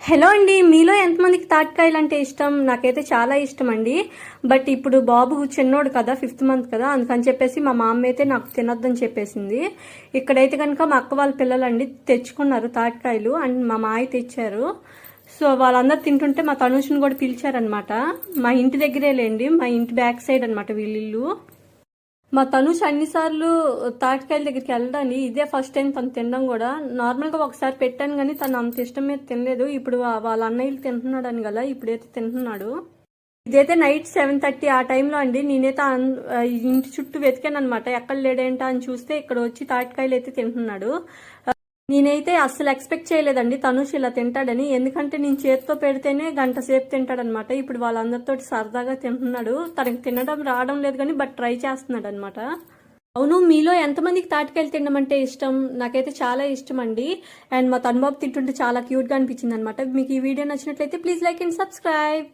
Hello అండి మీలో ఎంతమందికి తాటికాయలు అంటే ఇష్టం? నాకైతే చాలా ఇష్టం అండి బట్ ఇప్పుడు బాబు చిన్నోడు కదా ఫిఫ్త్ మంత్ కదా అందుకని చెప్పేసి మా మామ అయితే నాకు తినొద్దని చెప్పేసింది. ఇక్కడైతే కనుక మా అక్క వాళ్ళ పిల్లలండి తెచ్చుకున్నారు తాటికాయలు అండ్ మా మాయ తెచ్చారు. సో వాళ్ళందరూ తింటుంటే మా తనుషుని కూడా పిలిచారనమాట మా ఇంటి దగ్గరే లేండి మా ఇంటి బ్యాక్ సైడ్ అనమాట వీళ్ళిల్లు. మా తనుష్ అన్నిసార్లు తాటికాయల దగ్గరికి వెళ్ళడానికి ఇదే ఫస్ట్ టైం తను తినడం కూడా. నార్మల్గా ఒకసారి పెట్టాను కానీ తను అంత ఇష్టం మీద తినలేదు. ఇప్పుడు వాళ్ళ అన్నయ్యలు తింటున్నాడు అని కదా ఇప్పుడైతే తింటున్నాడు. ఇదైతే నైట్ సెవెన్ థర్టీ ఆ టైంలో అండి. నేనైతే ఇంటి చుట్టూ వెతికాను అనమాట ఎక్కడ లేడేంటా అని చూస్తే ఇక్కడ వచ్చి తాటికాయలు అయితే తింటున్నాడు. నేనైతే అస్సలు ఎక్స్పెక్ట్ చేయలేదండి. తనుష్ ఇలా తింటాడని. ఎందుకంటే నేను చేతితో పెడితేనే గంట సేపు తింటాడనమాట. ఇప్పుడు వాళ్ళందరితో సరదాగా తింటున్నాడు. తనకి తినడం రావడం లేదు కానీ బట్ ట్రై చేస్తున్నాడు అనమాట అవును మీలో ఎంతమందికి తాటికాయలు తినడం అంటే ఇష్టం? నాకైతే చాలా ఇష్టం అండి అండ్ మా తనుబాబు తింటుంటే చాలా క్యూట్గా అనిపించింది అనమాట మీకు ఈ వీడియో నచ్చినట్లయితే ప్లీజ్ లైక్ అండ్ సబ్స్క్రైబ్.